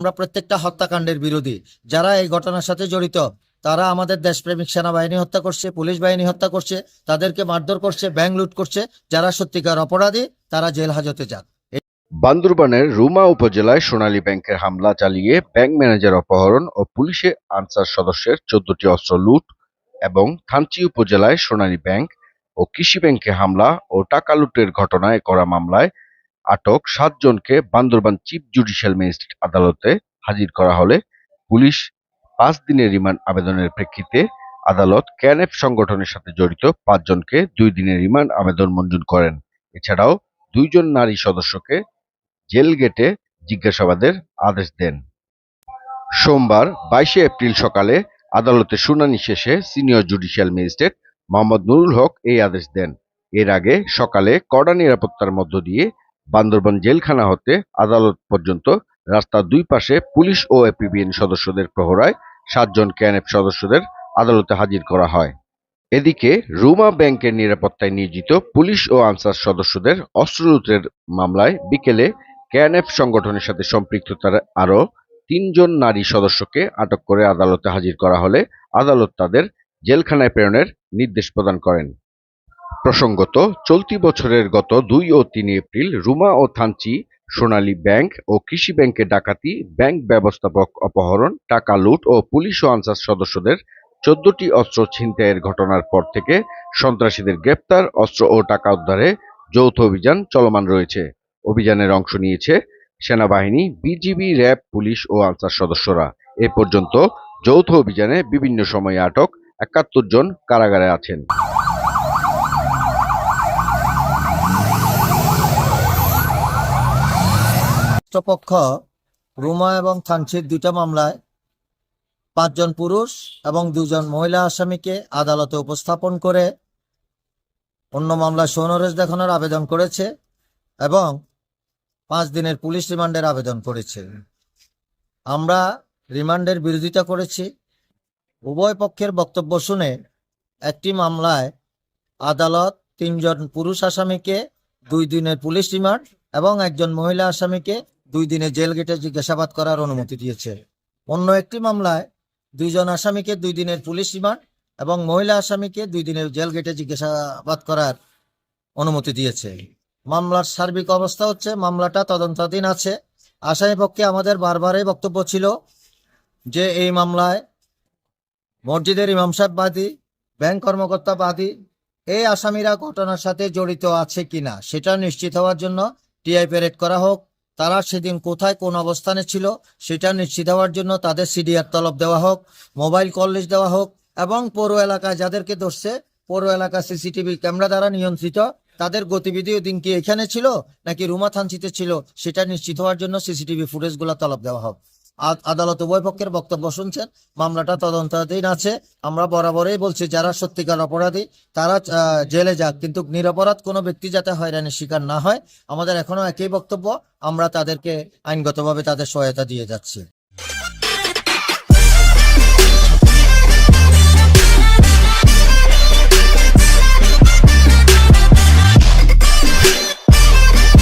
আমরা প্রত্যেকটা হত্যাকাণ্ডের বিরোধী। যারা এই ঘটনার সাথে জড়িত, তারা আমাদের দেশপ্রেমিক সেনাবাহিনী হত্যা করছে, পুলিশ বাহিনী হত্যা করছে, তাদেরকে মারধর করছে, ব্যাংক লুট করছে। যারা সত্যিকার অপরাধী, তারা জেল হাজতে যান। বান্দরবানের রুমা উপজেলায় সোনালী ব্যাংকের হামলা চালিয়ে ব্যাংক ম্যানেজার অপহরণ ও পুলিশে আনসার সদস্যের চোদ্দটি অস্ত্র লুট এবং থানচি উপজেলায় সোনালী ব্যাংক ও কৃষি ব্যাংকে হামলা ও টাকা লুটের ঘটনায় করা মামলায় আটক সাতজনকে বান্দরবান চিফ জুডিশিয়াল ম্যাজিস্ট্রেট আদালতে হাজির করা হলে পুলিশ পাঁচ দিনের রিমান্ড আবেদনের প্রেক্ষিতে আদালত ক্যানএফ সংগঠনের সাথে জড়িত পাঁচজনকে দুই দিনের রিমান্ড আবেদন মঞ্জুর করেন। এছাড়াও দুইজন নারী সদস্যকে জেল গেটে জিজ্ঞাসাবাদের আদেশ দেন। সোমবার বাইশে এপ্রিল সকালে আদালতে শুনানি শেষে senior judicial magistrate Mohammad Nurul Haque এই আদেশ দেন। এর আগে সকালে কড়া নিরাপত্তার মধ্য দিয়ে বান্দরবান জেলখানা হতে আদালত পর্যন্ত রাস্তার দুই পাশে পুলিশ ও এপিবিএন সদস্যদের প্রহরায় সাতজন ক্যানএফ সদস্যদের আদালতে হাজির করা হয়। এদিকে রুমা ব্যাংকের নিরাপত্তায় নিয়োজিত পুলিশ ও আনসার সদস্যদের অস্ত্রলুটের মামলায় বিকেলে কেএনএফ সংগঠনের সাথে সম্পৃক্ততার আরও তিনজন নারী সদস্যকে আটক করে আদালতে হাজির করা হলে আদালত তাদের জেলখানায় প্রেরণের নির্দেশ প্রদান করেন। প্রসঙ্গত, চলতি বছরের গত দুই ও তিন এপ্রিল রুমা ও থানচি, সোনালী ব্যাংক ও কৃষি ব্যাংকে ডাকাতি, ব্যাংক ব্যবস্থাপক অপহরণ, টাকা লুট ও পুলিশ ও আনসার সদস্যদের চোদ্দটি অস্ত্র ছিনতাইয়ের ঘটনার পর থেকে সন্ত্রাসীদের গ্রেপ্তার, অস্ত্র ও টাকা উদ্ধারে যৌথ অভিযান চলমান রয়েছে। অভিযানের অংশ নিয়েছে সেনাবাহিনী, বিজিবি, র্যাব, পুলিশ ও আনসার সদস্যরা। এ পর্যন্ত যৌথ অভিযানে বিভিন্ন সময়ে আটক একাত্তর জন কারাগারে আছেন। রাষ্ট্রপক্ষ রুমা এবং থানচির দুইটা মামলায় পাঁচজন পুরুষ এবং দুজন মহিলা আসামিকে আদালতে উপস্থাপন করে অন্য মামলায় সৌনরেশ দেখানোর আবেদন করেছে এবং পাঁচ দিনের পুলিশ রিমান্ডের আবেদন করেছে। আমরা রিমান্ডের বিরোধিতা করেছি। উভয় পক্ষের বক্তব্য শুনে একটি মামলায় আদালত তিনজন পুরুষ আসামিকে, দুই দিনের পুলিশ রিমান্ড এবং একজন মহিলা আসামিকে দুই দিনে জেল গেটে জিজ্ঞাসাবাদ করার অনুমতি দিয়েছে। অন্য একটি মামলায় দুইজন আসামিকে দুই দিনের পুলিশ রিমান্ড এবং মহিলা আসামিকে দুই দিনের জেল গেটে জিজ্ঞাসাবাদ করার অনুমতি দিয়েছে। মামলার সার্বিক অবস্থা হচ্ছে, মামলাটা তদন্তাধীন আছে। আসামি পক্ষে আমাদের বারবারই বক্তব্য ছিল যে এই মামলায় মসজিদের ইমাম সাহেব বাদী, ব্যাংক কর্মকর্তা বাদী, এই আসামিরা ঘটনার সাথে জড়িত আছে কিনা, সেটা নিশ্চিত হওয়ার জন্য টিআই প্যারেড করা হোক তারা সেদিন কোথায় কোন অবস্থানে ছিল সেটা নিশ্চিত হওয়ার জন্য তাদের সিডিআর তলব দেওয়া হোক, মোবাইল কলেজ দেওয়া হোক এবং পৌর এলাকায় যাদেরকে ধরছে, পৌর এলাকা সিসিটিভি ক্যামেরা দ্বারা নিয়ন্ত্রিত, তাদের গতিবিধি দিন কি এখানে ছিল নাকি রুমা থানচিতে ছিল সেটা নিশ্চিত হওয়ার জন্য সিসিটিভি ফুটেজগুলো তলব দেওয়া হোক। আদালত উভয় পক্ষের বক্তব্য শুনছেন। মামলাটা তদন্তাধীন আছে। আমরা বরাবরই বলছি, যারা সত্যিকার অপরাধী, তারা জেলে যাক। কিন্তু নিরপরাধ কোনো ব্যক্তি যাতে হয়রানির শিকার না হয়, আমাদের এখনও একই বক্তব্য। আমরা তাদেরকে আইনগতভাবে তাদের সহায়তা দিয়ে যাচ্ছি।